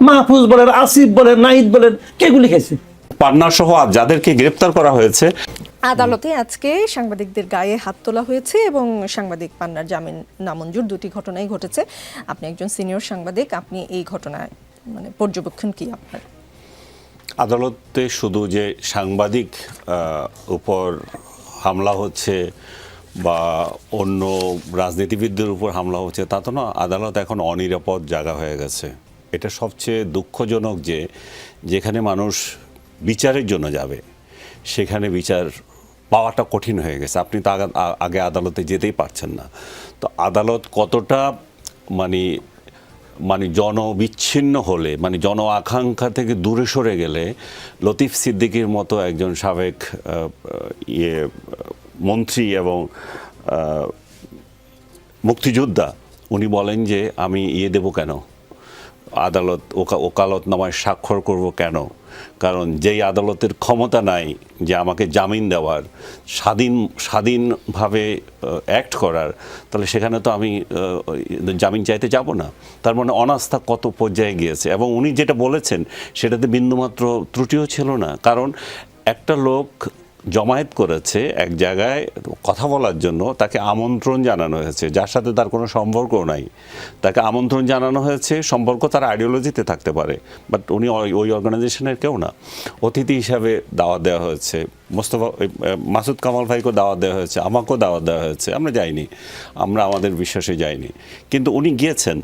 মাহফুজ বলেন আসিফ বলেন নাহিদ বলেন কে গুলি খাইছে? পান্না সহ যাদেরকে গ্রেপ্তার করা হয়েছে। আদালতে আজকে সাংবাদিকদের গায়ে হাত তোলা হয়েছে এবং সাংবাদিক পান্নার জামিন নামঞ্জুর দুটি ঘটনাই ঘটেছে। আপনি একজন সিনিয়র সাংবাদিক আপনি এই ঘটনায় মানে পর্যবেক্ষণ কি আপনার? আদালতে শুধু যে সাংবাদিক উপর হামলা হচ্ছে বা অন্য রাজনীতিবিদদের উপর হামলা হচ্ছে তা তো না আদালত এখন অনিরাপদ জায়গা হয়ে গেছে। এটা সবচেয়ে দুঃখজনক যে যেখানে মানুষ বিচারের জন্য যাবে, সেখানে বিচার পাওয়াটা কঠিন হয়ে গেছে। আপনি তো আগে আদালতে যেতেই পারছেন না। তো আদালত কতটা মানে মানে জনবিচ্ছিন্ন হলে মানে জন আকাঙ্ক্ষা থেকে দূরে সরে গেলে লতিফ সিদ্দিকীর মতো একজন সাবেক ইয়ে মন্ত্রী এবং মুক্তিযোদ্ধা, উনি বলেন যে, আমি ইয়ে দেব কেন? আদালত, ওকা ওকালত নামায় স্বাক্ষর করব কেন? কারণ যেই আদালতের ক্ষমতা নাই যে আমাকে জামিন দেওয়ার, স্বাধীন, স্বাধীনভাবে অ্যাক্ট করার, তাহলে সেখানে তো আমি জামিন চাইতে যাব না। তার মানে অনাস্থা কত পর্যায়ে গিয়েছে? এবং উনি যেটা বলেছেন, সেটাতে বিন্দুমাত্র ত্রুটিও ছিল না। কারণ একটা লোক জমায়েত করেছে এক জায়গায় কথা বলার জন্য, তাকে আমন্ত্রণ জানানো হয়েছে। যার সাথে তার কোনো সম্পর্ক নাই। তাকে আমন্ত্রণ জানানো হয়েছে, সম্পর্ক তার আইডিওলজিতে থাকতে পারে। বাট উনি ওই- অর্গানাইজেশনের কেউ না। অতিথি হিসাবে দাওয়াত দেওয়া হয়েছে। মোস্তফা মাসুদ কামাল ভাইকেও দাওয়াত দেওয়া হয়েছে, আমাকেও দাওয়াত দেওয়া হয়েছে। আমরা যাইনি। আমরা আমাদের বিশ্বাসে যাইনি। কিন্তু উনি গিয়েছেন।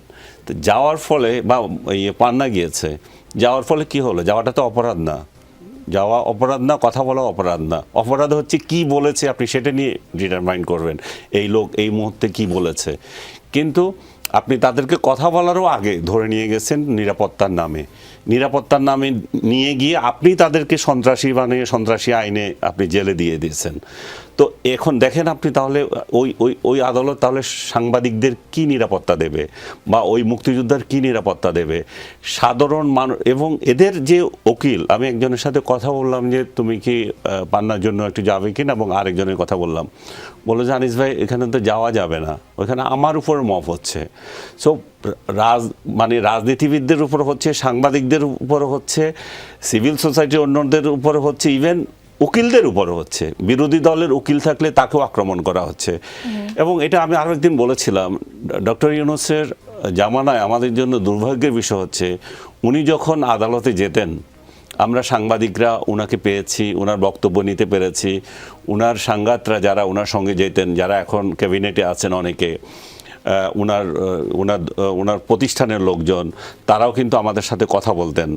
যাওয়ার ফলে, বা ইয়ে পান্না গিয়েছে। যাওয়ার ফলে কি হলো? যাওয়াটা তো অপরাধ না। যাওয়া অপরাধ না, কথা বলা অপরাধ না। অপরাধ হচ্ছে কি বলেছে আপনি সেটা নিয়ে ডিটারমাইন করবেন, এই লোক এই মুহূর্তে কি বলেছে। কিন্তু আপনি তাদেরকে কথা বলারও আগে ধরে নিয়ে গেছেন নিরাপত্তার নামে। নিরাপত্তার নামে নিয়ে গিয়ে আপনি তাদেরকে সন্ত্রাসী বানিয়ে, সন্ত্রাসী আইনে আপনি জেলে দিয়ে দিয়েছেন। তো এখন দেখেন আপনি তাহলে ওই ওই ওই আদালত তাহলে সাংবাদিকদের কি নিরাপত্তা দেবে? বা ওই মুক্তিযোদ্ধার কি নিরাপত্তা দেবে? সাধারণ মানুষ এবং এদের যে উকিল, আমি একজনের সাথে কথা বললাম যে, তুমি কি পান্নার জন্য একটু যাবে কিনা? এবং আরেকজনের কথা বললাম। বলল যে, আনিস ভাই, এখানে তো যাওয়া যাবে না। ওখানে আমার উপর মফ হচ্ছে। সো রাজ মানে রাজনীতিবিদদের উপর হচ্ছে সাংবাদিকদের উপর হচ্ছে সিভিল সোসাইটি অন্যদের উপর হচ্ছে ইভেন উকিলদের উপরে হচ্ছে। বিরোধী দলের উকিল থাকলে তাকেও আক্রমণ করা হচ্ছে। এবং এটা আমি আরও একদিন বলেছিলাম ডক্টর ইউনুসের জামানায় আমাদের জন্য দুর্ভাগ্যের বিষয় হচ্ছে উনি যখন আদালতে যেতেন আমরা সাংবাদিকরা ওনাকে পেয়েছি ওনার বক্তব্য নিতে পেরেছি ওনার সাংঘাতরা যারা ওনার সঙ্গে যেতেন যারা এখন ক্যাবিনেটে আছেন অনেকে ওনার ওনার ওনার প্রতিষ্ঠানের লোকজন, তারাও কিন্তু আমাদের সাথে কথা বলতেন।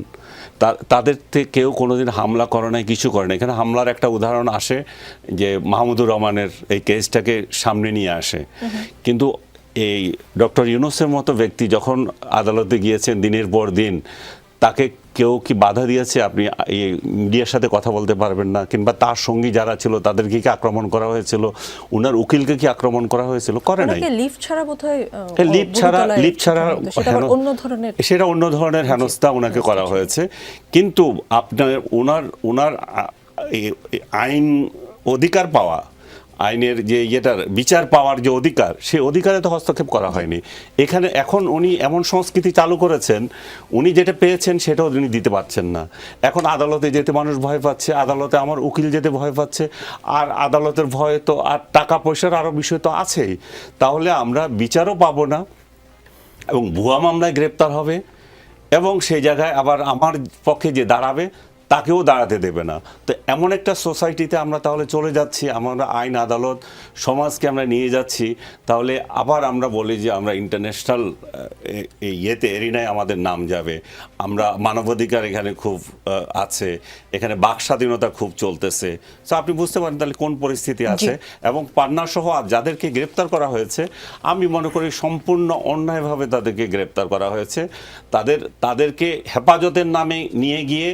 তাদের কেউ কোনোদিন হামলা করে নাই, কিছু করে না এখানে হামলার একটা উদাহরণ আসে যে মাহমুদুর রহমানের এই কেসটাকে সামনে নিয়ে আসে। কিন্তু এই ডক্টর ইউনুসের মতো ব্যক্তি যখন আদালতে গিয়েছেন দিনের পর দিন, তাকে কেউ কি বাধা দিয়েছে? আপনি এই মিডিয়ার সাথে কথা বলতে পারবেন না কিংবা তার সঙ্গী যারা ছিল তাদেরকে কি আক্রমণ করা হয়েছিল? উনার উকিলকে কি আক্রমণ করা হয়েছিল? করে নাই। লিফট ছাড়া বোধহয় লিপ ছাড়া লিপ ছাড়া অন্য ধরনের সেটা অন্য ধরনের হেনস্থা ওনাকে করা হয়েছে। কিন্তু আপনার ওনার ওনার আইন অধিকার পাওয়া আইনের যে ইয়েটার, বিচার পাওয়ার যে অধিকার সেই অধিকারে তো হস্তক্ষেপ করা হয়নি। এখানে এখন উনি এমন সংস্কৃতি চালু করেছেন, উনি যেটা পেয়েছেন সেটাও উনি দিতে পারছেন না। এখন আদালতে যেতে মানুষ ভয় পাচ্ছে, আদালতে আমার উকিল যেতে ভয় পাচ্ছে, আর আদালতের ভয় তো আর টাকা পয়সার আরও বিষয় তো আছেই। তাহলে আমরা বিচারও পাবো না, এবং ভুয়া মামলায় গ্রেপ্তার হবে, এবং সেই জায়গায় আবার আমার পক্ষে যে দাঁড়াবে তাকেও দাঁড়াতে দেবে না। তো এমন একটা সোসাইটিতে আমরা তাহলে চলে যাচ্ছি আমরা আইন আদালত সমাজকে আমরা নিয়ে যাচ্ছি। তাহলে আবার আমরা বলি যে আমরা ইন্টারন্যাশনাল ইয়েতে এরিনায় আমাদের নাম যাবে। আমরা মানবাধিকার এখানে খুব আছে এখানে বাক স্বাধীনতা খুব চলতেছে। তো আপনি বুঝতে পারেন তাহলে কোন পরিস্থিতি আছে। এবং পান্না সহ যাদেরকে গ্রেপ্তার করা হয়েছে আমি মনে করি সম্পূর্ণ অন্যায়ভাবে তাদেরকে গ্রেপ্তার করা হয়েছে। তাদের তাদেরকে হেফাজতের নামে নিয়ে গিয়ে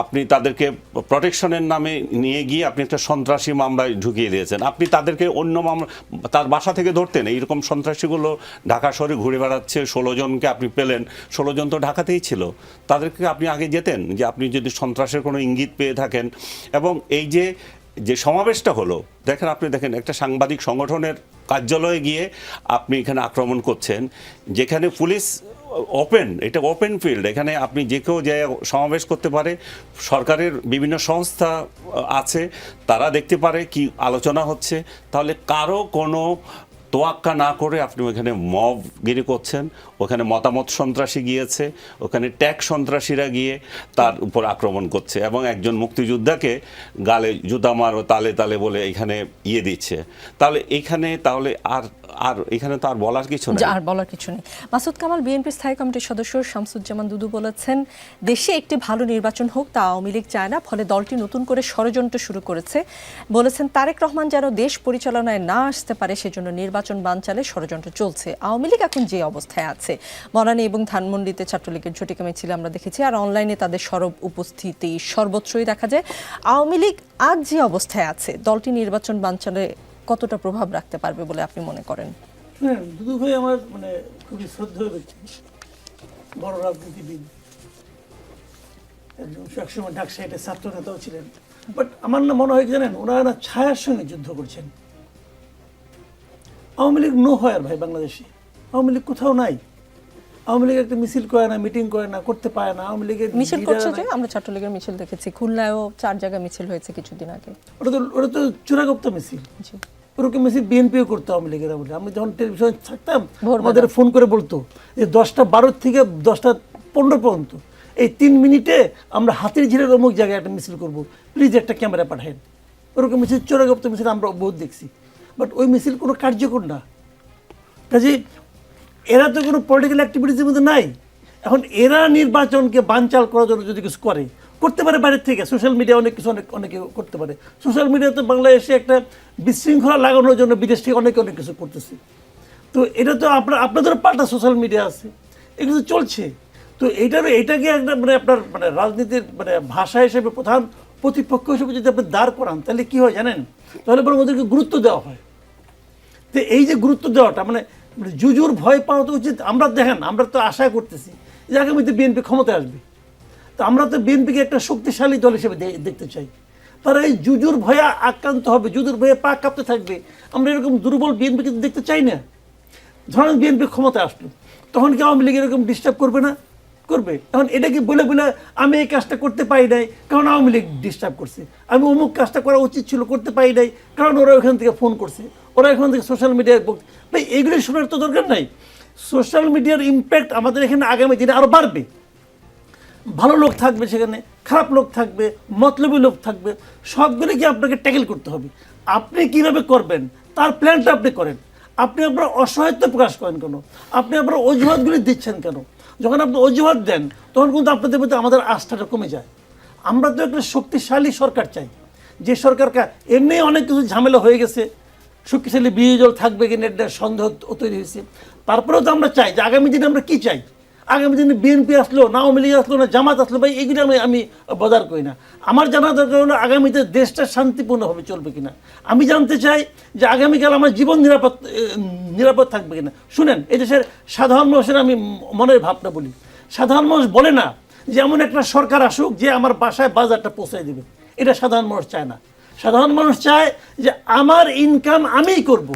আপনি তাদেরকে প্রোটেকশনের নামে নিয়ে গিয়ে আপনি একটা সন্ত্রাসী মামলায় ঢুকিয়ে দিয়েছেন। আপনি তাদেরকে অন্য মামলা, তার বাসা থেকে ধরতেন, এইরকম সন্ত্রাসীগুলো ঢাকা শহরে ঘুরে বেড়াচ্ছে, ষোলো জনকে আপনি পেলেন, ষোলো জন তো ঢাকাতেই ছিল। তাদেরকে আপনি আগে যেতেন, যে আপনি যদি সন্ত্রাসের কোনো ইঙ্গিত পেয়ে থাকেন। এবং এই যে যে সমাবেশটা হলো, দেখেন আপনি দেখেন একটা সাংবাদিক সংগঠনের কার্যালয়ে গিয়ে আপনি এখানে আক্রমণ করছেন, যেখানে পুলিশ ওপেন এটা ওপেন ফিল্ড এখানে আপনি যে কেউ যে সমাবেশ করতে পারে, সরকারের বিভিন্ন সংস্থা আছে, তারা দেখতে পারে কি আলোচনা হচ্ছে, তাহলে কারও কোনো তোয়াক্কা না করে আপনি ওখানে মবগিরি করছেন, ওখানে মতামত সন্ত্রাসী গিয়েছে, ওখানে ট্যাগ সন্ত্রাসীরা গিয়ে তার উপর আক্রমণ করছে এবং একজন মুক্তিযোদ্ধাকে গালে জুতা মারো, তালে তালে বলে এখানে ইয়ে দিচ্ছে। তাহলে এখানে তাহলে আর আর এখানে তো আর বলার কিছু নেই। আর বলার কিছু নেই। মাসুদ কামাল বিএনপির স্থায়ী কমিটির সদস্য শামসুজ্জামান দুদু বলেছেন দেশে একটি ভালো নির্বাচন হোক তা আওয়ামী লীগ চায় না ফলে দলটি নতুন করে ষড়যন্ত্র শুরু করেছে। বলেছেন তারেক রহমান যেন দেশ পরিচালনায় না আসতে পারে সেজন্য নির্বাচন বানচালে ষড়যন্ত্র চলছে। আওয়ামী লীগ এখন যে অবস্থায় আছে মরানি এবং ধানমন্ডিতে ছাত্রলীগের ঝটিকা মিছিল আমরা দেখেছি আর অনলাইনে তাদের সরব উপস্থিতি সর্বত্রই দেখা যায়। আওয়ামী লীগ আজ যে অবস্থায় আছে দলটি নির্বাচন বানচালে কতটা প্রভাব রাখতে পারবে বলে আপনি মনে করেন? হ্যাঁ দুদু ভাই আমার মানে খুবই শ্রদ্ধেয় ব্যক্তি বড় রাজনীতিবিদ। একজন একসময় ছাত্র নেতাও ছিলেন। বাট আমার না মনে হয় জানেন ওনারা ছায়ার সঙ্গে যুদ্ধ করছেন। আওয়ামী লীগ নো হয় আর ভাই বাংলাদেশে। আওয়ামী লীগ কোথাও নাই। আওয়ামী লীগ একটা মিছিল করে না মিটিং করে না করতে পারে না। আওয়ামী লীগের মিছিল করছে যে আমরা ছাত্রলীগের মিছিল দেখেছি। খুলনায়ও চার জায়গায় মিছিল হয়েছে কিছুদিন আগে। ওটা তো ওটা তো চূড়াগুপ্ত মিছিল। জি। ওরকম মেসেজ বিএনপিও করতো আওয়ামী লীগের আমলে। আমি যখন টেলিভিশনে থাকতাম। আমাদের ফোন করে বলতো যে দশটা বারো থেকে দশটা পনেরো পর্যন্ত এই তিন মিনিটে আমরা হাতির ঝিলের অমুক জায়গায় একটা মিছিল করব। প্লিজ একটা ক্যামেরা পাঠান ওরকম মিছিল চোরাগুপ্ত মিছিল আমরা বহুত দেখছি। বাট ওই মিছিল কোনো কার্যকর না। কাজে এরা তো কোনো পলিটিক্যাল অ্যাক্টিভিটিসের মধ্যে নাই। এখন এরা নির্বাচনকে বানচাল করার জন্য যদি কিছু করে করতে পারে বাইরের থেকে। সোশ্যাল মিডিয়া অনেক কিছু অনেক, অনেকে করতে পারে। সোশ্যাল মিডিয়াতে বাংলাদেশে একটা বিশৃঙ্খলা লাগানোর জন্য বিদেশ থেকে অনেকে অনেক কিছু করতেছে। তো এটা তো আপনার আপনাদেরও পাল্টা সোশ্যাল মিডিয়া আছে। এগুলো চলছে। তো এইটার এটাকে একটা মানে আপনার মানে রাজনীতির মানে ভাষা হিসেবে প্রধান প্রতিপক্ষ হিসেবে যদি আপনি দাঁড় করান, তাহলে কী হয় জানেন? তাহলে বরং ওদেরকে গুরুত্ব দেওয়া হয়। তো এই যে গুরুত্ব দেওয়াটা মানে মানে জুজুর ভয় পাওয়া তো উচিত। আমরা দেখেন, আমরা তো আশা করতেছি যে আগামীতে বিএনপি ক্ষমতায় আসবে। তো আমরা তো বিএনপিকে একটা শক্তিশালী দল হিসেবে দেখতে চাই। তারা এই জুজুর ভয়ে আক্রান্ত হবে জুজুর ভয়ে পা কাঁপতে থাকবে। আমরা এরকম দুর্বল বিএনপিকে দেখতে চাই না। ধরেন বিএনপি ক্ষমতা আসলো, তখন কি আওয়ামী লীগ এরকম ডিস্টার্ব করবে না? করবে। এখন এটা কি বলে বলে আমি এই কাজটা করতে পারি নাই, কারণ আওয়ামী লীগ ডিস্টার্ব করছে। আমি অমুক কাজটা করা উচিত ছিল, করতে পারি নাই, কারণ ওরা ওখান থেকে ফোন করছে। ওরা এখান থেকে সোশ্যাল মিডিয়ায় ভাই এগুলি শোনার তো দরকার নাই। সোশ্যাল মিডিয়ার ইম্প্যাক্ট আমাদের এখানে আগামী দিনে আরও বাড়বে। ভালো লোক থাকবে সেখানে, খারাপ লোক থাকবে, মতলবী লোক থাকবে সবগুলিকে আপনাকে ট্যাকেল করতে হবে। আপনি কীভাবে করবেন? তার প্ল্যানটা আপনি করেন। আপনি আপনার অসহায়ত্ব প্রকাশ করেন কেন? আপনি আপনার অজুহাতগুলি দিচ্ছেন কেন? যখন আপনি অজুহাত দেন, তখন কিন্তু আপনাদের প্রতি আমাদের আস্থাটা কমে যায়। আমরা তো একটা শক্তিশালী সরকার চাই। যে সরকারকে এমনি অনেক কিছু ঝামেলা হয়ে গেছে, শক্তিশালী বিরোধী দল থাকবে কিনা এটা সন্দেহ তৈরি হয়েছে। তারপরেও তো আমরা চাই যে আগামী দিনে আমরা কি চাই? আগামী দিনে বিএনপি আসলো, না আওয়ামী লীগ আসলো, না জামাত আসলো, ভাই এইগুলো আমি আমি বদার করি না। আমার জানা দরকার হলো আগামীতে দেশটা শান্তিপূর্ণভাবে চলবে কিনা। আমি জানতে চাই যে আগামীকাল আমার জীবন নিরাপদ নিরাপদ থাকবে কিনা। শুনেন, এই দেশের সাধারণ মানুষের আমি মনের ভাবনা বলি। সাধারণ মানুষ বলে না যে এমন একটা সরকার আসুক যে আমার বাসায় বাজারটা পৌঁছায় দেবে। এটা সাধারণ মানুষ চায় না। সাধারণ মানুষ চায় যে আমার ইনকাম আমিই করব।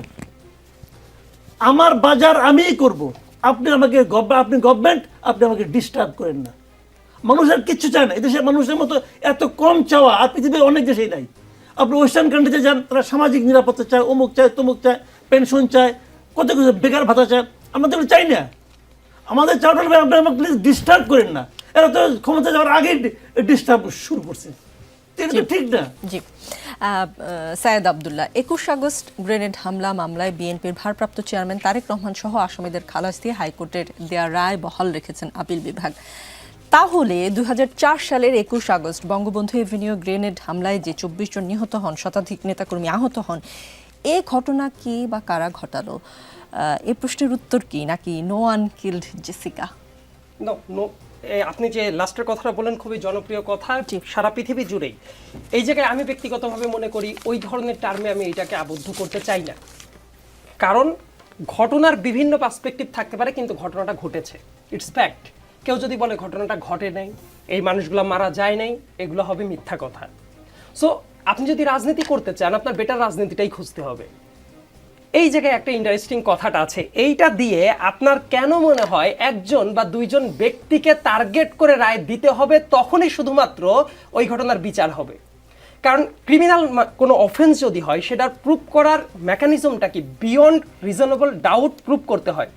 আমার বাজার আমিই করব। আপনি আমাকে আপনি গভর্নমেন্ট আপনি আমাকে ডিস্টার্ব করেন না। মানুষ আর কিচ্ছু চায় না। এদেশের মানুষের মতো এত কম চাওয়া আর পৃথিবীর অনেক দেশেই নাই। আপনি ওয়েস্টার্ন কান্ট্রিতে যান, তারা সামাজিক নিরাপত্তা চায়, অমুক চায়, তমুক চায় পেনশন চায়, কত কিছু বেকার ভাতা চায়। আমরা তো চাই না। আমাদের চাওয়াটা আপনি আমাকে প্লিজ ডিস্টার্ব করেন না। এরা তো ক্ষমতা যাওয়ার আগেই ডিস্টার্ব শুরু করছে। এটা তো ঠিক না। জি। সায়েদ আবদুল্লাহ একুশ আগস্ট গ্রেনেড হামলা মামলায় বিএনপির ভারপ্রাপ্ত চেয়ারম্যান তারেক রহমান সহ আসামিদের খালাস দিয়ে হাইকোর্টের দেয়া রায় বহাল রেখেছেন আপিল বিভাগ। তাহলে দুই সালের একুশ আগস্ট বঙ্গবন্ধু এভিনিউ গ্রেনেড হামলায় যে চব্বিশ জন নিহত হন শতাধিক নেতাকর্মী আহত হন এ ঘটনা কি বা কারা ঘটালো? এ প্রশ্নের উত্তর কি নাকি নো ওয়ান কিল্ড জেসিকা? আপনি যে লাস্টের কথাটা বলেন খুবই জনপ্রিয় কথা সারা পৃথিবী জুড়েই। এই জায়গায় আমি ব্যক্তিগতভাবে মনে করি ওই ধরনের টার্মে আমি এটাকে আবদ্ধ করতে চাই না। কারণ ঘটনার বিভিন্ন পার্সপেক্টিভ থাকতে পারে কিন্তু ঘটনাটা ঘটেছে। ইটস ফ্যাক্ট কেউ যদি বলে ঘটনাটা ঘটে নাই এই মানুষগুলো মারা যায় নাই এগুলো হবে মিথ্যা কথা। সো আপনি যদি রাজনীতি করতে চান আপনার বেটার রাজনীতিটাই খুঁজতে হবে। এই জায়গায় একটা ইন্টারেস্টিং কথাটা আছে। এইটা দিয়ে আপনার কেন মনে হয় একজন বা দুইজন ব্যক্তিকে টার্গেট করে রায় দিতে হবে তখনই শুধুমাত্র ওই ঘটনার বিচার হবে। কারণ ক্রিমিনাল কোনো অফেন্স যদি হয়, সেটার প্রুভ করার মেকানিজমটা কি? বিয়ন্ড রিজনেবল ডাউট প্রুভ করতে হয়।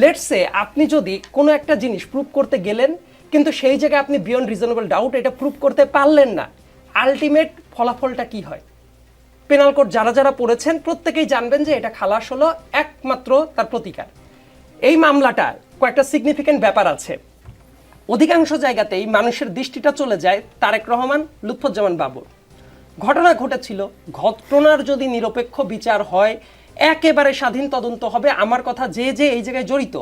লেটসে আপনি যদি কোনো একটা জিনিস প্রুভ করতে গেলেন, কিন্তু সেই জায়গায় আপনি বিয়ন্ড রিজনেবল ডাউট এটা প্রুভ করতে পারলেন না আলটিমেট ফলাফলটা কি হয়? পেনাল কোড যারা যারা পড়েছেন, প্রত্যেকেই জানবেন যে এটা খালাস হলো একমাত্র তার প্রতিকার। এই মামলাটা কয়েকটা সিগনিফিক্যান্ট ব্যাপার আছে। অধিকাংশ জায়গাতেই মানুষের দৃষ্টিটা চলে যায় তারেক রহমান, লুৎফুজ্জামান বাবুর। ঘটনা ঘটেছিল, ঘটনার যদি নিরপেক্ষ বিচার হয়, একেবারে স্বাধীন তদন্ত হবে। আমার কথা যে যে এই জায়গায় জড়িত,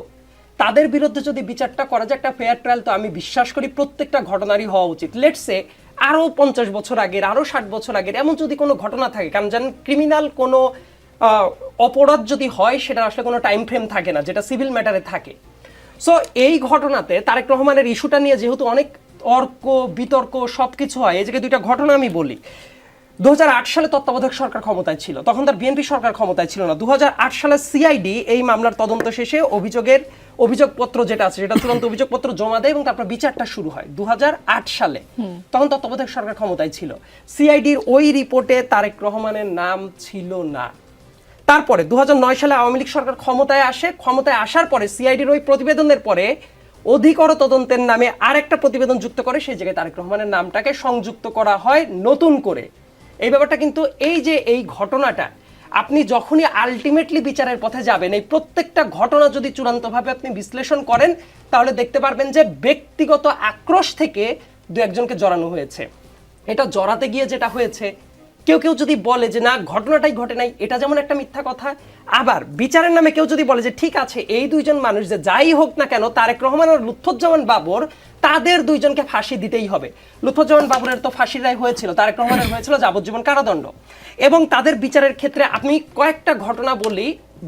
তাদের বিরুদ্ধে যদি বিচারটা করা যায়, একটা ফেয়ার ট্রায়াল তো আমি বিশ্বাস করি প্রত্যেকটা ঘটনারই হওয়া উচিত। লেটসে আরও পঞ্চাশ বছর আগের আরও ষাট বছর আগের, এমন যদি কোনো ঘটনা থাকে, কারণ জানেন ক্রিমিনাল কোনো অপরাধ যদি হয় সেটা আসলে কোনো টাইম ফ্রেম থাকে না, যেটা সিভিল ম্যাটারে থাকে। সো এই ঘটনাতে তারেক রহমানের ইস্যুটা নিয়ে যেহেতু অনেক তর্ক, বিতর্ক সব কিছু হয়, এই জায়গায় দুইটা ঘটনা আমি বলি। দু হাজার আট সালে তত্ত্বাবধায়ক সরকার ক্ষমতায় ছিল, তখন তার বিএনপি সরকার ক্ষমতায় ছিল না। দু হাজার আট সালে সিআইডি এই মামলার তদন্ত শেষে অভিযোগের অভিযোগপত্র যেটা আছে সেটা চূড়ান্ত অভিযোগপত্র জমা দেয় এবং তারপর বিচারটা শুরু হয়। দুহাজার আট সালে। তখন তত্ত্বাবধায়ক সরকার ক্ষমতায় ছিল। সিআইডির ওই রিপোর্টে তারেক রহমানের নাম ছিল না। তারপরে দুহাজার নয় সালে আওয়ামী লীগ সরকার ক্ষমতায় আসে। ক্ষমতায় আসার পরে সিআইডির ওই প্রতিবেদনের পরে অধিকর তদন্তের নামে আরেকটা প্রতিবেদন যুক্ত করে সেই জায়গায় তারেক রহমানের নামটাকে সংযুক্ত করা হয় নতুন করে। এই ব্যাপারটা কিন্তু এই যে এই ঘটনাটা আপনি যখনই আলটিমেটলি বিচারের পথে যাবেন, এই প্রত্যেকটা ঘটনা যদি চূড়ান্তভাবে আপনি বিশ্লেষণ করেন, তাহলে দেখতে পারবেন যে ব্যক্তিগত আক্রোশ থেকে দু একজনকে জড়ানো হয়েছে। এটা জড়াতে গিয়ে যেটা হয়েছে কেউ কেউ যদি বলে যে না, ঘটনাটাই ঘটে নাই, এটা যেমন একটা মিথ্যা কথা, আবার বিচারের নামে কেউ যদি বলে যে ঠিক আছে, এই দুইজন মানুষ যে যাই হোক না কেন, তারেক রহমান আর লুৎফুজ্জামান বাবর, তাদের দুইজনকে ফাঁসি দিতেই হবে। লুৎফুজ্জামান বাবরের তো ফাঁসির রায় হয়েছিল, তারেক রহমানের হয়েছিল যাবজ্জীবন কারাদণ্ড। এবং তাদের বিচারের ক্ষেত্রে আপনি কয়েকটা ঘটনা বলি,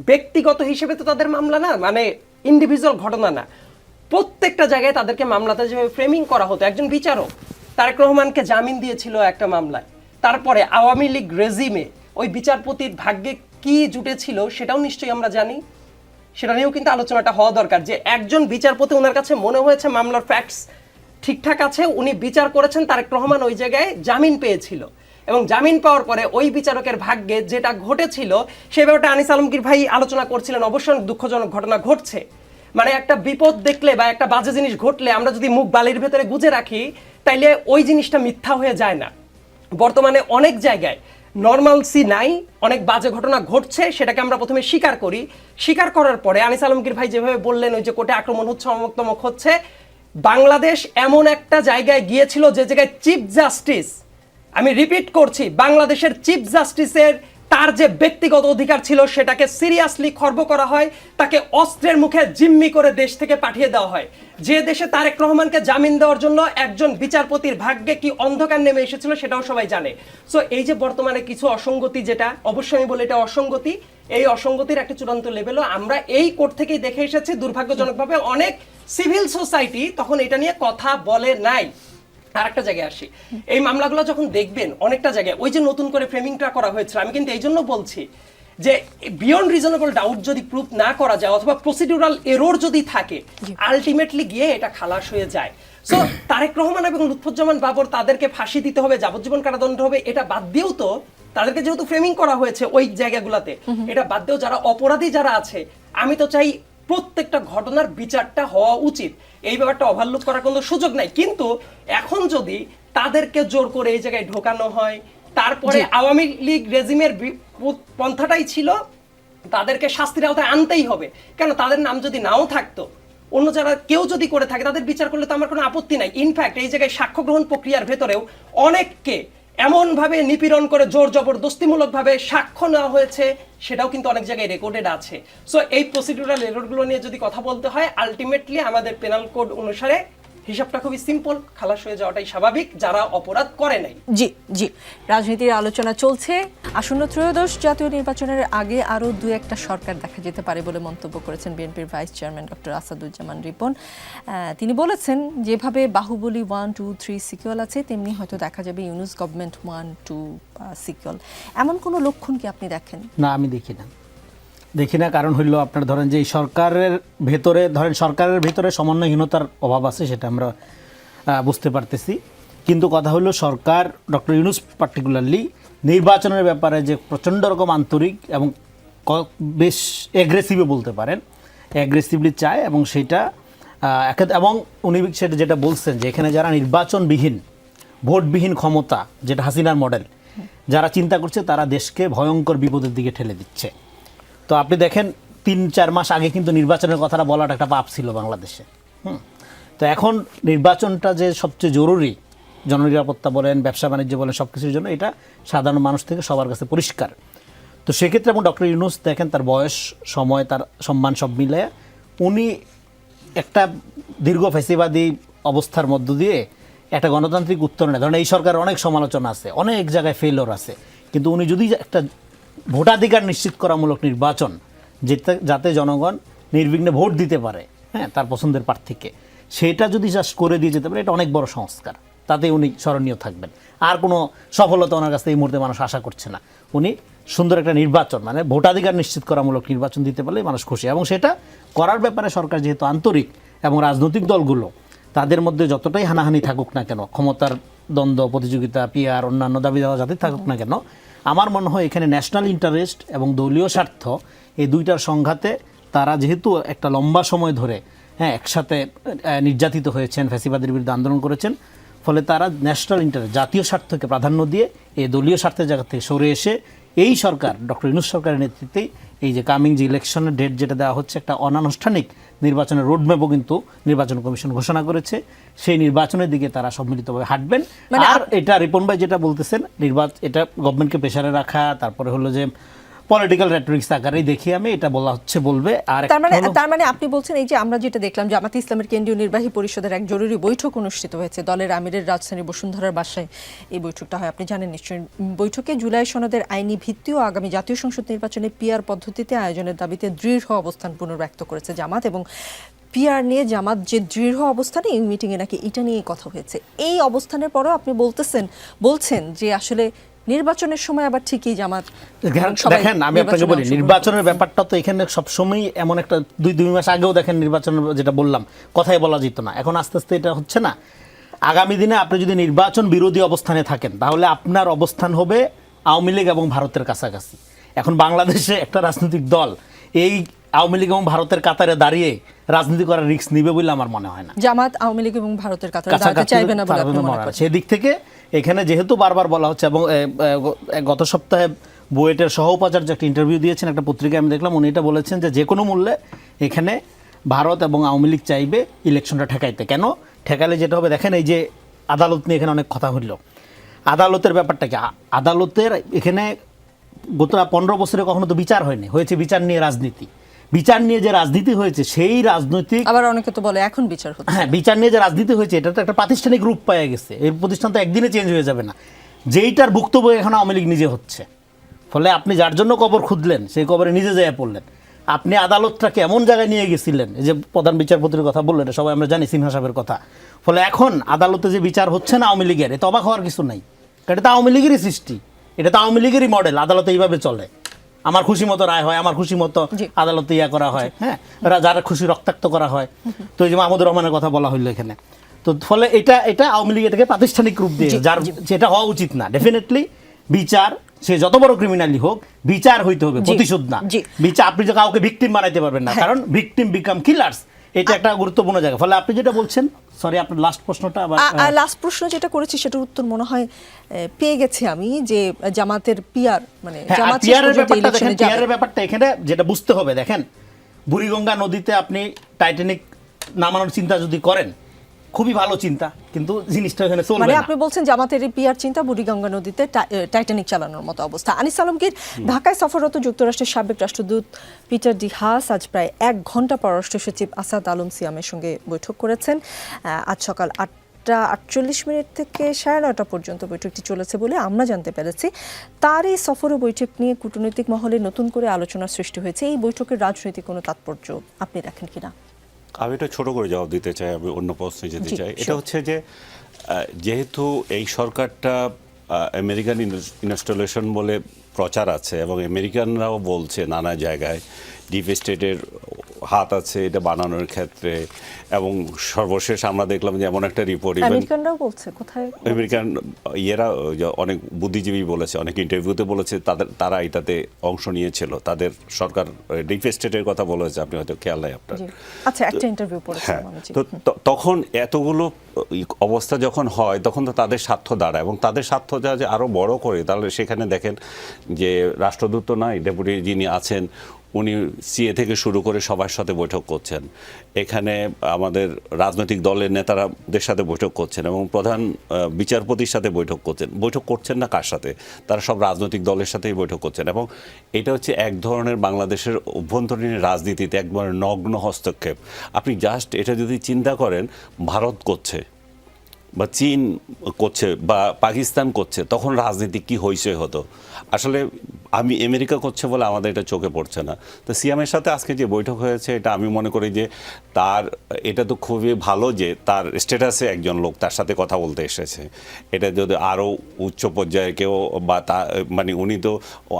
ব্যক্তিগত হিসেবে তো তাদের মামলা না মানে ইন্ডিভিজুয়াল ঘটনা না। প্রত্যেকটা জায়গায় তাদেরকে মামলাতে যেভাবে ফ্রেমিং করা হতো, একজন বিচারক, তারেক রহমানকে জামিন দিয়েছিল একটা মামলায়। তারপরে আওয়ামী লীগ রেজিমে ওই বিচারপতির ভাগ্যে কি জুটেছিল সেটাও নিশ্চয়ই আমরা জানি। সেটা নিয়েও কিন্তু আলোচনাটা হওয়া দরকার যে একজন বিচারপতি ওনার কাছে মনে হয়েছে মামলার ফ্যাক্টস ঠিকঠাক আছে, উনি বিচার করেছেন, তারেক রহমান ওই জায়গায় জামিন পেয়েছিল। এবং জামিন পাওয়ার পরে ওই বিচারকের ভাগ্যে যেটা ঘটেছিল, সে ব্যাপারটা আনিস আলমগীর ভাই আলোচনা করছিলেন অবশ্যই দুঃখজনক ঘটনা ঘটছে। মানে একটা বিপদ দেখলে বা একটা বাজে জিনিস ঘটলে আমরা যদি মুখ বালির ভেতরে গুজে রাখি, তাইলে ওই জিনিসটা মিথ্যা হয়ে যায় না। বর্তমানে অনেক জায়গায় নর্মালসি নাই, অনেক বাজে ঘটনা ঘটছে, সেটাকে আমরা প্রথমে স্বীকার করি। স্বীকার করার পরে আনিস আলমগীর ভাই যেভাবে বললেন, ওই যে কোটে আক্রমণ হচ্ছে অমক তমক হচ্ছে, বাংলাদেশ এমন একটা জায়গায় গিয়েছিল যে জায়গায় চিফ জাস্টিস আমি রিপিট করছি, বাংলাদেশের চিফ জাস্টিসের তার যে ব্যক্তিগত অধিকার ছিল সেটাকে সিরিয়াসলি খর্ব করা হয়, তাকে অস্ত্রের মুখে জিম্মি করে দেশ থেকে পাঠিয়ে দেওয়া হয়। যে দেশে তারেক রহমানকে জামিন দেওয়ার জন্য একজন বিচারপতির ভাগ্যে কি অন্ধকার নেমে এসেছিল সেটাও সবাই জানে। সো এই যে বর্তমানে কিছু অসঙ্গতি যেটা, অবশ্যই আমি বলি এটা অসঙ্গতি। এই অসঙ্গতির একটা চূড়ান্ত লেভেলও আমরা এই কোর্ট থেকেই দেখে এসেছি। দুর্ভাগ্যজনকভাবে অনেক সিভিল সোসাইটি তখন এটা নিয়ে কথা বলে নাই। আর একটা জায়গায় আসি। এই মামলাগুলো যখন দেখবেন অনেকটা জায়গায় ওই যে নতুন করে ফ্রেমিংটা করা হয়েছিল আমি কিন্তু এই জন্য বলছি যে বিয়ন্ড রিজনেবল ডাউট যদি প্রুফ না করা যায় অথবা প্রসিডিউরাল এরর যদি থাকে আলটিমেটলি গিয়ে এটা খালাস হয়ে যায়। সো তারেক রহমান এবং লুৎফুজ্জামান বাবর তাদেরকে ফাঁসি দিতে হবে যাবজ্জীবন কারাদণ্ড হবে এটা বাদ দিয়েও তো তাদেরকে যেহেতু ফ্রেমিং করা হয়েছে ওই জায়গাগুলোতে এটা বাদ দিয়েও যারা অপরাধী যারা আছে আমি তো চাই প্রত্যেকটা ঘটনার বিচারটা হওয়া উচিত। এই ব্যাপারটা ওভারলুক করার কোনো সুযোগ নাই। কিন্তু এখন যদি তাদেরকে জোর করে এই জায়গায় ঢোকানো হয় তারপরে আওয়ামী লীগ রেজিমের পন্থাটাই ছিল তাদেরকে শাস্তির আওতায় আনতেই হবে। কেন? তাদের নাম যদি নাও থাকতো অন্য যারা কেউ যদি করে থাকে তাদের বিচার করলে তো আমার কোনো আপত্তি নাই। ইনফ্যাক্ট এই জায়গায় সাক্ষ্য গ্রহণ প্রক্রিয়ার ভেতরেও অনেককে এমনভাবে নিপীড়ন করে জোর জবরদস্তিমূলকভাবে সাক্ষ্য নেওয়া হয়েছে, সেটাও কিন্তু অনেক জায়গায় রেকর্ডেড আছে। সো এই প্রসিডিউরাল এররগুলো নিয়ে যদি কথা বলতে হয় আলটিমেটলি আমাদের পেনাল কোড অনুসারে হিসাবটা খুবই সিম্পল খালাস হয়ে যাওয়াটাই স্বাভাবিক যারা অপরাধ করে নাই। জি জি। রাজনীতির আলোচনা চলছে। আসন্ন ত্রয়োদশ জাতীয় নির্বাচনের আগে আরও দু একটা সরকার দেখা যেতে পারে বলে মন্তব্য করেছেন বিএনপির vice chairman doctor Asaduzzaman Ripon. তিনি বলেছেন যেভাবে Baahubali one two three sequel আছে তেমনি হয়তো দেখা যাবে Yunus government one two sequel. এমন কোনো লক্ষণ কি আপনি দেখেন? না আমি দেখি না। দেখি না, কারণ হইল আপনার ধরেন যে সরকারের ভেতরে, ধরেন সরকারের ভেতরে সমন্বয়হীনতার অভাব আছে সেটা আমরা বুঝতে পারতেছি। কিন্তু কথা হলো সরকার, ডক্টর ইউনুস পার্টিকুলারলি নির্বাচনের ব্যাপারে যে প্রচণ্ড রকম আন্তরিক এবং বেশ অ্যাগ্রেসিভও বলতে পারেন অ্যাগ্রেসিভলি চায় এবং সেটা এবং উনি সেটা যেটা বলছেন যে এখানে যারা নির্বাচনবিহীন, ভোটবিহীন ক্ষমতা, যেটা হাসিনার মডেল যারা চিন্তা করছে তারা দেশকে ভয়ঙ্কর বিপদের দিকে ঠেলে দিচ্ছে। তো আপনি দেখেন, তিন, চার মাস আগে কিন্তু নির্বাচনের কথাটা বলাটা একটা পাপ ছিল বাংলাদেশে। হুম? তো এখন নির্বাচনটা যে সবচেয়ে জরুরি, জননিরাপত্তা বলেন, ব্যবসা বাণিজ্য বলেন সব কিছুর জন্য, এটা সাধারণ মানুষ থেকে সবার কাছে পরিষ্কার। তো সেক্ষেত্রে এবং ডক্টর ইউনুস দেখেন, তার বয়স, সময়, তার সম্মান সব মিলে উনি একটা দীর্ঘ ফেসিবাদী অবস্থার মধ্য দিয়ে একটা গণতান্ত্রিক উত্তরণে, ধরেন এই সরকারের অনেক সমালোচনা আছে, অনেক জায়গায় ফেলোর আছে, কিন্তু উনি যদি একটা ভোটাধিকার নিশ্চিত করামূলক নির্বাচন যেটা যাতে জনগণ নির্বিঘ্নে ভোট দিতে পারে হ্যাঁ তার পছন্দের প্রার্থীকে। সেটা যদি জাস্ট করে দিয়ে যেতে পারে, এটা অনেক বড় সংস্কার। তাতে উনি স্মরণীয় থাকবেন। আর কোনো সফলতা ওনার কাছে এই মুহূর্তে মানুষ আশা করছে না। উনি সুন্দর একটা নির্বাচন মানে ভোটাধিকার নিশ্চিত করামূলক নির্বাচন দিতে পারলে মানুষ খুশি। এবং সেটা করার ব্যাপারে সরকার যেহেতু আন্তরিক এবং রাজনৈতিক দলগুলো, তাদের মধ্যে যতটাই হানাহানি থাকুক না কেন, ক্ষমতার দ্বন্দ্ব, প্রতিযোগিতা পিয়ার অন্যান্য দাবি দেওয়া যাতে থাকুক না কেন আমার মনে হয় এখানে ন্যাশনাল ইন্টারেস্ট এবং দলীয় স্বার্থ, এই দুইটার সংঘাতে তারা যেহেতু একটা লম্বা সময় ধরে হ্যাঁ একসাথে নির্যাতিত হয়েছেন, ফ্যাসিবাদের বিরুদ্ধে আন্দোলন করেছেন, ফলে তারা ন্যাশনাল ইন্টারেস্ট জাতীয় স্বার্থকে প্রাধান্য দিয়ে এই দলীয় স্বার্থের জায়গা থেকে সরে এসে এই সরকার ডক্টর ইনুস সরকারের নেতৃত্বে এই যে কামিং যে ইলেকশনের ডেট যেটা দেওয়া হচ্ছে একটা অনানুষ্ঠানিক নির্বাচনের রোডম্যাপও কিন্তু নির্বাচন কমিশন ঘোষণা করেছে। সেই নির্বাচনের দিকে তারা সম্মিলিতভাবে হাঁটবেন। মানে আর এটা রিপন ভাই যেটা বলতেছেন নির্বাচন এটা গভর্নমেন্টকে প্রেশারে রাখা তারপরে হলো যে পলিটিক্যাল রেটরিক্স আকারেই দেখি আমি এটা বলা হচ্ছে বলবে। আর তার মানে তার মানে আপনি বলছেন এই যে আমরা যেটা দেখলাম জামাত ইসলামের কেন্দ্রীয় নির্বাহী পরিষদের এক জরুরি বৈঠক অনুষ্ঠিত হয়েছে। দলের আমিরের রাজধানী বসুন্ধরার বাসায় এই বৈঠকটা হয়। আপনি জানেন নিশ্চয়ই বৈঠকে জুলাই সনদের আইনি ভিত্তি ও আগামী জাতীয় সংসদ নির্বাচনে পিআর পদ্ধতিতে আয়োজনের দাবিতে দৃঢ় অবস্থান পুনর্ব্যক্ত করেছে জামাত এবং পিআর নিয়ে জামাত যে দৃঢ় অবস্থানে এই মিটিংয়ে নাকি এটা নিয়ে কথা হয়েছে। এই অবস্থানের পরও আপনি বলতেছেন বলছেন যে আসলে নির্বাচনের সময় আবার ঠিকই জামাত দেখেন- আমি আপনাকে বলি নির্বাচনের ব্যাপারটা তো এখানে সবসময় এমন একটা দুই দুই মাস আগেও দেখেন নির্বাচনের যেটা বললাম কথাই বলা যেত না। এখন আস্তে আস্তে এটা হচ্ছে না। আগামী দিনে আপনি যদি নির্বাচন বিরোধী অবস্থানে থাকেন তাহলে আপনার অবস্থান হবে আওয়ামী লীগ এবং ভারতের কাছাকাছি। এখন বাংলাদেশে একটা রাজনৈতিক দল এই আওয়ামী লীগ এবং ভারতের কাতারে দাঁড়িয়ে রাজনীতি করার রিস্ক নিবে বলে আমার মনে হয় না। জামাত আওয়ামী লীগ এবং ভারতের কাতারে দাঁড়াতে চাইবে না বলে আপনি মনে। করেন। সেদিক থেকে এখানে যেহেতু বারবার বলা হচ্ছে এবং গত সপ্তাহে বুয়েটের সহ উপাচার্য একটা ইন্টারভিউ দিয়েছেন, একটা পত্রিকায় আমি দেখলাম, উনি এটা বলেছেন যে যে কোনো মূল্যে এখানে ভারত এবং আওয়ামী লীগ চাইবে ইলেকশনটা ঠেকাইতে। কেন? ঠেকালে যেটা হবে, দেখেন এই যে আদালত নিয়ে এখানে অনেক কথা হইল। আদালতের ব্যাপারটা কি? আদালতের এখানে গত পনেরো বছরে কখনো তো বিচার হয়নি, হয়েছে বিচার নিয়ে রাজনীতি। বিচার নিয়ে যে রাজনীতি হয়েছে সেই রাজনৈতিক আবার অনেকে তো বলে এখন বিচার হচ্ছে। হ্যাঁ বিচার নিয়ে যে রাজনীতি হয়েছে এটা তো একটা প্রাতিষ্ঠানিক রূপ পাওয়া গেছে। এই প্রতিষ্ঠান তো একদিনে চেঞ্জ হয়ে যাবে না। যেইটার ভুক্তভোগী এখন আওয়ামী লীগ নিজে হচ্ছে। ফলে আপনি যার জন্য কবর খুঁজলেন সেই কবরে নিজে যেয়ে পড়লেন। আপনি আদালতটাকে এমন জায়গায় নিয়ে গেছিলেন? এই যে প্রধান বিচারপতির কথা বললেন এটা সবাই আমরা জানি সিনহা সাহেবের কথা। ফলে এখন আদালতে যে বিচার হচ্ছে না আওয়ামী লীগের এতে অবাক হওয়ার কিছু নাই। এটা তো আওয়ামী লীগেরই সৃষ্টি। এটা তো আওয়ামী লীগেরই মডেল আদালতে এইভাবে চলে। আমার খুশি মতো রায় হয় আমার খুশি মতো আদালতে ইয়া করা হয় হ্যাঁ? যারা খুশি রক্তাক্ত করা হয়। তো এই যে মাহমুদুর রহমানের কথা বলা হইল এখানে। তো ফলে এটা এটা আওয়ামী লীগ এটাকে প্রাতিষ্ঠানিক রূপ দিয়ে যার সেটা যেটা হওয়া উচিত না। ডেফিনেটলি বিচার সে যত বড় ক্রিমিনালি হোক বিচার হইতে হবে প্রতিশোধ না। বিচার আপনি যে কাউকে ভিকটিম বানাইতে পারবেন না হ্যাঁ। কারণ ভিকটিম বিকাম কিলার্স এটা একটা গুরুত্বপূর্ণ জায়গা। ফলে আপনি যেটা বলছেন সরি আপনার লাস্ট প্রশ্নটা আবার লাস্ট প্রশ্ন যেটা করেছি সেটার উত্তর মনে হয় পেয়ে গেছি আমি যে জামাতের পিয়ার মানে হ্যাঁ, জামাত পিয়ারের ব্যাপারটা দেখেন, পিয়ারের ব্যাপারটা এখানে যেটা বুঝতে হবে দেখেন বুড়িগঙ্গা নদীতে আপনি টাইটানিক নামানোর চিন্তা যদি করেন খুবই ভালো চিন্তা কিন্তু জিনিসটা এখানে চলবে মানে আপনি বলছেন জামাতের পিয়ার চিন্তা বুড়িগঙ্গা নদীতে টাইটানিক চালানোর মতো অবস্থা। আনিস আলমগীর ঢাকায় সফররত যুক্তরাষ্ট্রের সাবেক রাষ্ট্রদূত পিটার ডি হাস আজ প্রায় এক ঘণ্টা পররাষ্ট্র সচিব আসাদ আলম সিয়ামের সঙ্গে বৈঠক করেছেন। আজ সকাল আটটা আটচল্লিশ মিনিট থেকে সাড়ে নয়টা পর্যন্ত বৈঠকটি চলেছে বলে আমরা জানতে পেরেছি। তার এই সফর ও বৈঠক নিয়ে কূটনৈতিক মহলে নতুন করে আলোচনার সৃষ্টি হয়েছে। এই বৈঠকের রাজনৈতিক কোনো তাৎপর্য আপনি দেখেন কিনা? আমি এটা ছোট করে জবাব দিতে চাই আমি অন্য প্রশ্নে যেতে চাই। এটা হচ্ছে যে যেহেতু এই সরকারটা আমেরিকান ইনস্টলেশন বলে প্রচার আছে এবং আমেরিকানরাও বলছে নানা জায়গায় ডিপ স্টেটের হাত আছে এটা বানানোর ক্ষেত্রে এবং সর্বশেষ আমরা দেখলাম যে এমন একটা রিপোর্ট আমেরিকানরাও বলছে কোথায়? আমেরিকান ইয়েরা অনেক বুদ্ধিজীবী বলেছে অনেক ইন্টারভিউতে বলেছে তাদের তারা এটাতে অংশ নিয়েছিল। তাদের সরকার ডিপ স্টেটের কথা বলেছে আপনি হয়তো খেয়াল নাই আপনার। আচ্ছা একটা ইন্টারভিউ হ্যাঁ পড়েছিলাম তো তখন এতগুলো অবস্থা যখন হয় তখন তো তাদের স্বার্থ দাঁড়ায় এবং তাদের স্বার্থ যা যে আরও বড় করে তাহলে সেখানে দেখেন যে রাষ্ট্রদূত তো নাই ডেপুটি যিনি আছেন উনি সিএ থেকে শুরু করে সবার সাথে বৈঠক করছেন। এখানে আমাদের রাজনৈতিক দলের নেতারাদের সাথে বৈঠক করছেন এবং প্রধান বিচারপতির সাথে বৈঠক করছেন। বৈঠক করছেন না কার সাথে? তারা সব রাজনৈতিক দলের সাথেই বৈঠক করছেন এবং এটা হচ্ছে এক ধরনের বাংলাদেশের অভ্যন্তরীণ রাজনীতিতে একবার নগ্ন হস্তক্ষেপ। আপনি জাস্ট এটা যদি চিন্তা করেন, ভারত করছে বা চীন করছে বা পাকিস্তান করছে, তখন রাজনীতি কি হইচই হতো? আসলে আমি আমেরিকা করছে বলে আমাদের এটা চোখে পড়ছে না। তো সিয়ামের সাথে আজকে যে বৈঠক হয়েছে এটা আমি মনে করি যে তার এটা তো খুবই ভালো যে তার স্ট্যাটাসে একজন লোক তার সাথে কথা বলতে এসেছে। এটা যদি আরও উচ্চ পর্যায়ে কেউ বা তা মানে উনি তো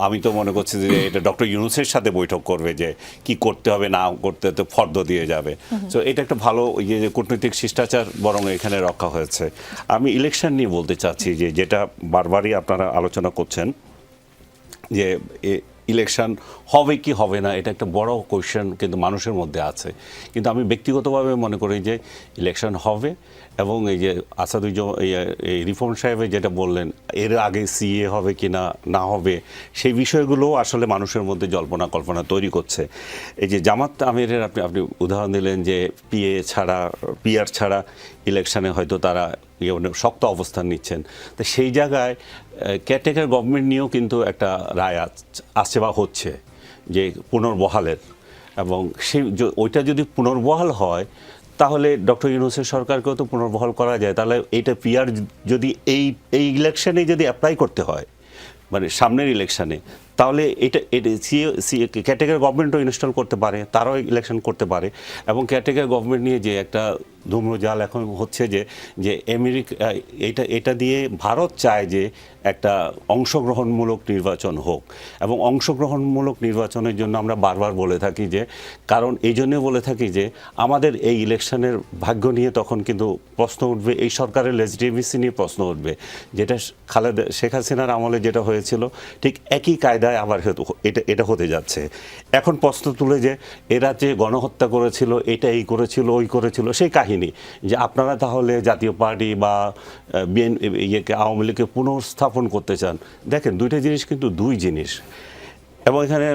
আমি তো মনে করছি যে এটা ডক্টর ইউনুসের সাথে বৈঠক করবে যে কি করতে হবে না করতে তো ফর্দ দিয়ে যাবে। তো এটা একটা ভালো ইয়ে যে কূটনৈতিক শিষ্টাচার বরং এখানে রক্ষা হয়েছে। আমি ইলেকশন নিয়ে বলতে চাচ্ছি যে যেটা বারবারই আপনারা আলোচনা করছেন যে ইলেকশন হবে কি হবে না, এটা একটা বড় কোয়েশ্চেন কিন্তু মানুষের মধ্যে আছে। কিন্তু আমি ব্যক্তিগতভাবে মনে করি যে ইলেকশন হবে এবং এই যে আসাদুজ্জামান এই রিফর্ম সাহেবের যেটা বললেন, এর আগে সিএ হবে কি না না হবে, সেই বিষয়গুলো আসলে মানুষের মধ্যে জল্পনা কল্পনা তৈরি করছে। এই যে জামাত আমিরের আপনি আপনি উদাহরণ দিলেন যে পিএ ছাড়া পিআর ছাড়া ইলেকশনে হয়তো তারা ইয়ে মানে শক্ত অবস্থান নিচ্ছেন। তো সেই জায়গায় কেয়ারটেকার গভর্নমেন্ট নিয়েও কিন্তু একটা রায় আস- আসছে বা হচ্ছে যে পুনর্বহালের এবং য- ওইটা যদি পুনর্বহাল হয়, তাহলে ডক্টর ইউনুসের সরকারকেও তো পুনর্বহাল করা যায়। তাহলে এইটা পিআর যদি এই এই ইলেকশানে যদি অ্যাপ্লাই করতে হয় মানে সামনের ইলেকশানে তাহলে এটা ক্যাটেগরি গভর্নমেন্টও ইনস্টল করতে পারে, তারাও ইলেকশন করতে পারে এবং ক্যাটেগরি গভর্নমেন্ট নিয়ে যে একটা ধূম্রজাল এখন হচ্ছে যে যে আমেরিকা এটা এটা দিয়ে ভারত চায় যে একটা অংশগ্রহণমূলক নির্বাচন হোক। এবং অংশগ্রহণমূলক নির্বাচনের জন্য আমরা বারবার বলে থাকি যে, কারণ এই জন্য বলে থাকি যে, আমাদের এই ইলেকশনের ভাগ্য নিয়ে তখন কিন্তু প্রশ্ন উঠবে, এই সরকারের লেজিটিমেসি নিয়ে প্রশ্ন উঠবে। যেটা খালেদা, শেখ হাসিনার আমলে যেটা হয়েছিল, ঠিক একই কায়দায় আবার এটা এটা হতে যাচ্ছে। এখন প্রশ্ন তুলে যে এরা যে গণহত্যা করেছিল, এটা এই করেছিল, ওই করেছিল, সেই কাহিনী যে আপনারা তাহলে জাতীয় পার্টি বা ইয়েকে, আওয়ামী লীগকে পুনঃস্থাপন করতে চান। দেখেন, দুইটা জিনিস কিন্তু দুই জিনিস। এবং এখানে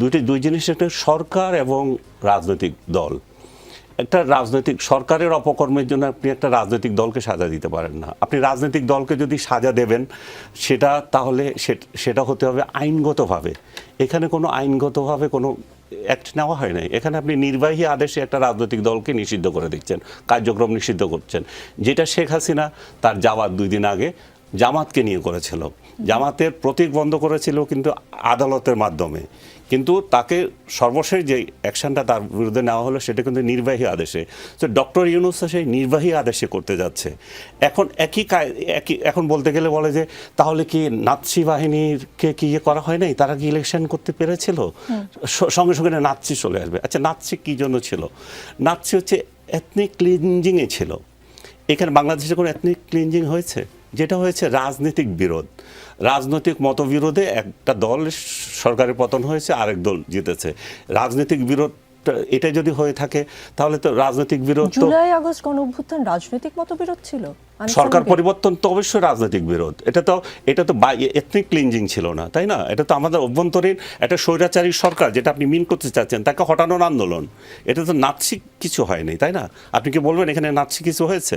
দুইটি, দুই জিনিস একটা সরকার এবং রাজনৈতিক দল। একটা রাজনৈতিক, সরকারের অপকর্মের জন্য আপনি একটা রাজনৈতিক দলকে সাজা দিতে পারেন না। আপনি রাজনৈতিক দলকে যদি সাজা দেবেন, সেটা তাহলে সেটা হতে হবে আইনগতভাবে। এখানে কোনো আইনগতভাবে কোনো অ্যাক্ট নেওয়া হয় নাই। এখানে আপনি নির্বাহী আদেশে একটা রাজনৈতিক দলকে নিষিদ্ধ করে দিচ্ছেন, কার্যক্রম নিষিদ্ধ করছেন। যেটা শেখ হাসিনা তার যাওয়ার দুই দিন আগে জামাতকে নিয়ে করেছিল। জামাতের প্রতীক বন্ধ করেছিল কিন্তু আদালতের মাধ্যমে। কিন্তু তাকে সর্বশেষ যে অ্যাকশনটা তার বিরুদ্ধে নেওয়া হলো সেটা কিন্তু নির্বাহী আদেশে। তো ডক্টর ইউনুস সেই নির্বাহী আদেশে করতে যাচ্ছে। এখন একই একই এখন বলতে গেলে বলে যে তাহলে কি নাৎসি বাহিনীকে কি ইয়ে করা হয় নাই? তারা কি ইলেকশন করতে পেরেছিল? সঙ্গে সঙ্গে নাৎসি চলে আসবে। আচ্ছা নাৎসি কি জন্য ছিল? নাৎসি হচ্ছে এথনিক ক্লিনজিংয়ে ছিল। এখানে বাংলাদেশে কোনো এথনিক ক্লিনজিং হয়েছে? যেটা হয়েছে রাজনৈতিক বিরোধ। রাজনৈতিক মতবিরোধে একটা দল সরকারের পতন হয়েছে আরেক দল জিতেছে। রাজনৈতিক বিরোধ এটা যদি হয়ে থাকে তাহলে তো রাজনৈতিক বিরোধ জুলাই আগস্ট গণ অভ্যুত্থান রাজনৈতিক মতবিরোধ ছিল। সরকার পরিবর্তন তো অবশ্যই রাজনৈতিক বিরোধ। এটা তো এটা তো এথনিক ক্লিনজিং ছিল না তাই না? এটা তো আমাদের অভ্যন্তরীণ একটা স্বৈরাচারী সরকার যেটা আপনি মিন করতে চাচ্ছেন তাকে হটানোর আন্দোলন। এটা তো নাৎসিক কিছু হয়নি তাই না? আপনি কি বলবেন এখানে নাৎসিক কিছু হয়েছে?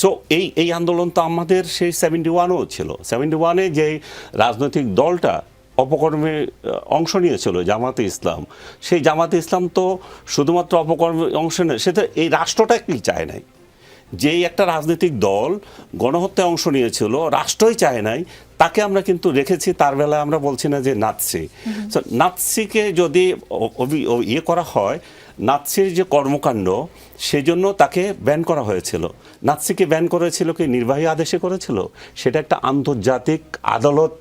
সো এই এই আন্দোলন তো আমাদের সেই সেভেন্টি ওয়ানও ছিল। সেভেন্টি ওয়ানে যে রাজনৈতিক দলটা অপকর্মে অংশ নিয়েছিল জামাতে ইসলাম। সেই জামাতে ইসলাম তো শুধুমাত্র অপকর্মে অংশ নেয় সে তো এই রাষ্ট্রটাকেই চায় নাই? যেই একটা রাজনৈতিক দল গণহত্যায় অংশ নিয়েছিল রাষ্ট্রই চায় নাই তাকে আমরা কিন্তু রেখেছি তার বেলায় আমরা বলছি না যে নাৎসি। নাৎসিকে যদি ইয়ে করা হয় নাৎসির যে কর্মকাণ্ড সেজন্য তাকে ব্যান করা হয়েছিল। নাৎসিকে ব্যান করেছিল কি নির্বাহী আদেশে করেছিল? সেটা একটা আন্তর্জাতিক আদালত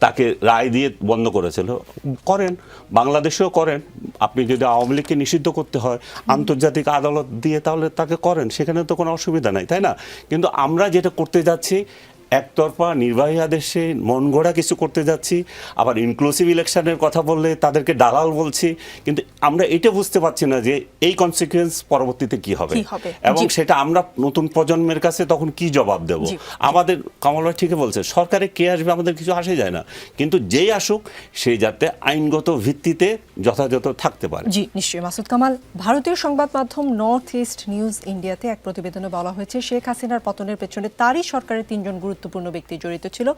তাকে রায় দিয়ে বন্ধ করেছিল। করেন, বাংলাদেশেও করেন। আপনি যদি আওয়ামী লীগকে নিষিদ্ধ করতে হয়, আন্তর্জাতিক আদালত দিয়ে তাহলে তাকে করেন, সেখানে তো কোনো অসুবিধা নাই, তাই না? কিন্তু আমরা যেটা করতে যাচ্ছি একতরফা নির্বাহী আদেশে মন গড়া কিছু করতে যাচ্ছি আবার ইনক্লুসিভ ইলেকশনের কথা বললে তাদেরকে দালাল বলছি কিন্তু আমরা এটা বুঝতে পারছি না যে এই কনসিকুয়েন্স পরবর্তীতে কি হবে। এবং সেটা আমরা নতুন প্রজন্মের কাছে তখন কি জবাব দেব? আমাদের কামাল ভাই ঠিকই বলছে সরকারে কে আসবে আমাদের কিছু আসে যায় না কিন্তু যেই আসুক সেই যাতে আইনগত ভিত্তিতে যথাযথ থাকতে পারে। জি নিশ্চয়ই। মাসুদ কামাল ভারতীয় সংবাদ মাধ্যম নর্থ ইস্ট নিউজ ইন্ডিয়াতে এক প্রতিবেদনে বলা হয়েছে শেখ হাসিনার পতনের পেছনে তারই সরকারের তিনজন গুরুত্বপূর্ণ ব্যক্তি জড়িত ছিল।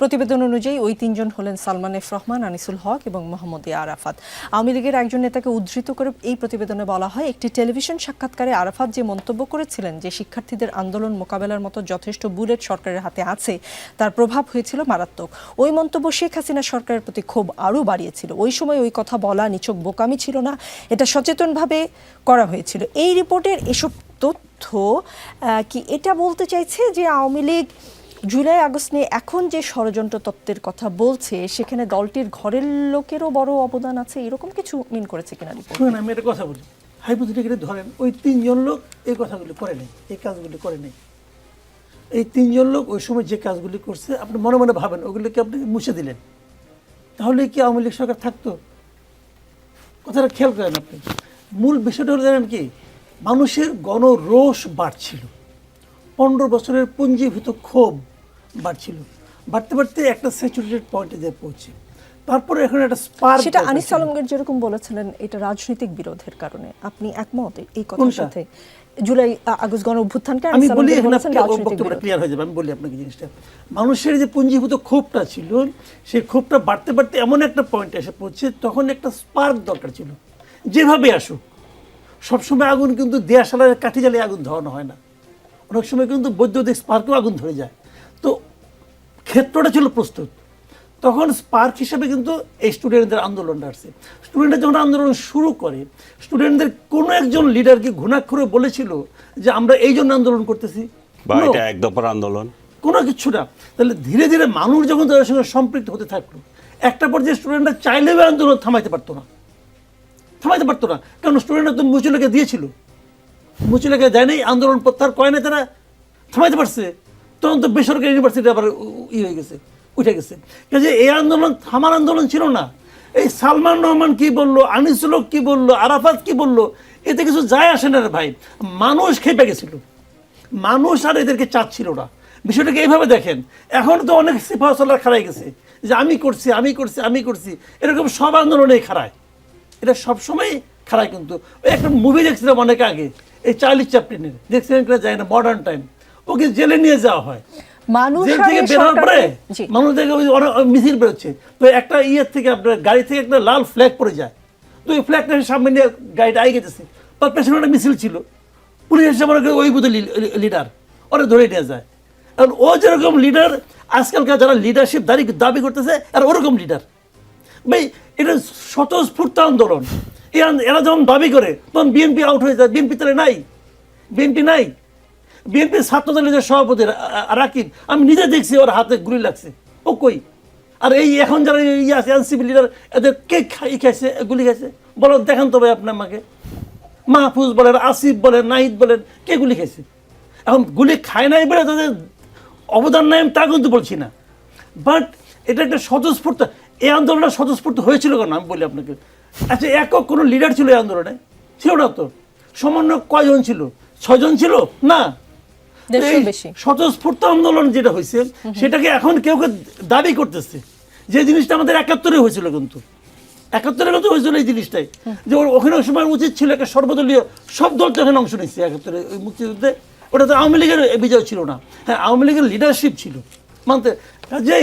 প্রতিবেদন অনুযায়ী ওই তিনজন হলেন সালমান এফ রহমান, আনিসুল হক এবং মোহাম্মদ আরাফাত। আওয়ামী লীগের একজন নেতাকে উদ্ধৃত করে এই প্রতিবেদনে বলা হয়, একটি টেলিভিশন সাক্ষাৎকারে আরাফাত যে মন্তব্য করেছিলেন যে শিক্ষার্থীদের আন্দোলন মোকাবেলার মতো যথেষ্ট বুলেট সরকারের হাতে আছে, তার প্রভাব হয়েছিল মারাত্মক। ওই মন্তব্য শেখ হাসিনা সরকারের প্রতি ক্ষোভ আরও বাড়িয়েছিল। ওই সময় ওই কথা বলা নিছক বোকামি ছিল না, এটা সচেতনভাবে করা হয়েছিল। এই রিপোর্টের এসব তথ্য কি এটা বলতে চাইছে যে আওয়ামী লীগ জুলাই আগস্ট নিয়ে এখন যে ষড়যন্ত্র তত্ত্বের কথা বলছে, সেখানে দলটির ঘরের লোকেরও বড় অবদান আছে, এরকম কিছু মিন করেছে কিনা শুনুন, আমি একটা কথা বলি। হাইপোথেটিক্যালি ধরেন, ওই তিনজন লোক এই কথাগুলি করে নেই, এই কাজগুলি করে নেই। এই তিনজন লোক ওই সময় যে কাজগুলি করছে, আপনি মনে মনে ভাবেন ওগুলিকে আপনি মুছে দিলেন? তাহলে কি আওয়ামী লীগ সরকার থাকতো? কথাটা খেয়াল করেন আপনি। মূল বিষয়টা হলো জানেন কি, মানুষের গণরোষ বাড়ছিল। পনেরো বছরের পুঞ্জীভূত ক্ষোভ বাড়ছিল। বাড়তে বাড়তে একটা স্যাচুরেটেড পয়েন্টে দিয়ে পৌঁছে। তারপরে এখন একটা স্পার্ক সেটা আনিস আলমগীর যেরকম বলেছিলেন এটা রাজনৈতিক বিরোধের কারণে। আপনি একমত এই কথার সাথে জুলাই আগস্ট গণ অভ্যুত্থানকে আমি বলি এখানে বক্তব্যটা ক্লিয়ার হয়ে যাবে আমি বলি আপনাকে জিনিসটা। মানুষের যে পুঞ্জীভূত ক্ষোভটা ছিল সেই ক্ষোভটা বাড়তে বাড়তে এমন একটা পয়েন্টে এসে পড়ছে তখন একটা স্পার্ক দরকার ছিল। যেভাবে আসুক সবসময় আগুন কিন্তু দেয়া সালার কাঠি জ্বালিয়ে আগুন ধরানো হয় না। অনেক সময় কিন্তু বৈদ্যুতিক স্পার্কেও আগুন ধরে যায়। তো ক্ষেত্রটা ছিল প্রস্তুত। তখন স্পার্ক হিসেবে কিন্তু এই স্টুডেন্টদের আন্দোলনটা আসছে। স্টুডেন্টরা যখন আন্দোলন শুরু করে স্টুডেন্টদের কোনো একজন লিডারকে ঘুণাক্ষরে বলেছিল যে আমরা এই জন্য আন্দোলন করতেছি। বা এটা এক দফার আন্দোলন। কোনো কিছু না। তাহলে ধীরে ধীরে মানুষ যখন তাদের সঙ্গে সম্পৃক্ত হতে থাকল একটা পর্যায়ে স্টুডেন্টরা চাইলেও আন্দোলন থামাইতে পারতো না। থামাইতে পারতো না। কারণ স্টুডেন্টরা তো মুচুলাকে দিয়েছিল। মুচুলাকে দেয়নি আন্দোলন প্রত্যাহার করে না তারা। থামাইতে পারছে। তখন তো বেসরকারি ইউনিভার্সিটি আবার ই হয়ে গেছে, উঠে গেছে। কাজে এই আন্দোলন থামার আন্দোলন ছিল না। এই সালমান রহমান কি বলল আনিসুল কি বলল, আরাফাত কি বলল, এতে কিছু যায় আসে না রে ভাই। মানুষ খেপে গেছিল। মানুষ আর এদেরকে চাচ্ছিল না। বিষয়টাকে এইভাবে দেখেন। এখন তো অনেক সিফাসলার খারাই গেছে। যে আমি করছি আমি করছি আমি করছি, এরকম সব আন্দোলনেই খারায় এটা সবসময় খারায় কিন্তু। একটা মুভি দেখছিলাম অনেক আগে, এই চার্লি চ্যাপলিনের দেখছিলেন কিনা যায় না মডার্ন টাইম ওকে জেলে নিয়ে যাওয়া হয়। মানুষ থেকে বেরোনোর পরে মানুষ অনেক মিছিল বেরোচ্ছে। তো একটা ইয়ের থেকে আপনার গাড়ি থেকে একটা লাল ফ্ল্যাগ পড়ে যায়। তো ওই ফ্ল্যাগটা সামনে নিয়ে গাড়িটা আই গেছে। তার পেছনে একটা মিছিল ছিল। পুলিশ এসে করে ওই বুধ লিডার ওরা ধরে নিয়ে যায়। এখন ও যেরকম লিডার আজকালকার যারা লিডারশিপ দাবি দাবি করতেছে আর ওরকম লিডার ভাই এটা স্বতঃস্ফূর্ত আন্দোলন। এরা যখন দাবি করে তখন বিএনপি আউট হয়ে যায়। বিএনপি তাহলে নাই। বিএনপি নাই। বিএনপি ছাত্র দলের সভাপতি রাকিব, আমি নিজে দেখছি, ওর হাতে গুলি লাগছে। ও কই? আর এই এখন যারা ইয়ে আছে, এনসিপি লিডার এদের কে খাই খাইছে, গুলি খাইছে? বলো, দেখেন তো ভাই আপনি আমাকে মাহফুজ বলেন, আসিফ বলেন, নাহিদ বলেন, কে গুলি খাইছে? এখন গুলি খায় নাই বলে তাদের অবদান নাই তা কিন্তু বলছি না। বাট এটা একটা স্বতঃস্ফূর্ত, এই আন্দোলনটা স্বতঃস্ফূর্ত হয়েছিল কেন? আমি বলি আপনাকে। আচ্ছা একক কোনো লিডার ছিল এই আন্দোলনে? ছিল না তো। সমন্বয় কয়জন ছিল? ছয়জন ছিল? না। স্বতঃস্ফূর্ত আন্দোলন যেটা হয়েছে সেটাকে এখন কেউ কেউ দাবি করতেছে। যে জিনিসটা আমাদের একাত্তরে হয়েছিল কিন্তু। একাত্তরে কিন্তু হয়েছিল এই জিনিসটাই। যে ওখানে ওই সময় উচিত ছিল একটা সর্বদলীয় সব দল তো এখানে অংশ নিচ্ছে একাত্তরে ওই মুক্তিযুদ্ধে। ওটা তো আওয়ামী লীগের বিজয় ছিল না। হ্যাঁ আওয়ামী লীগের লিডারশিপ ছিল। মানতে যে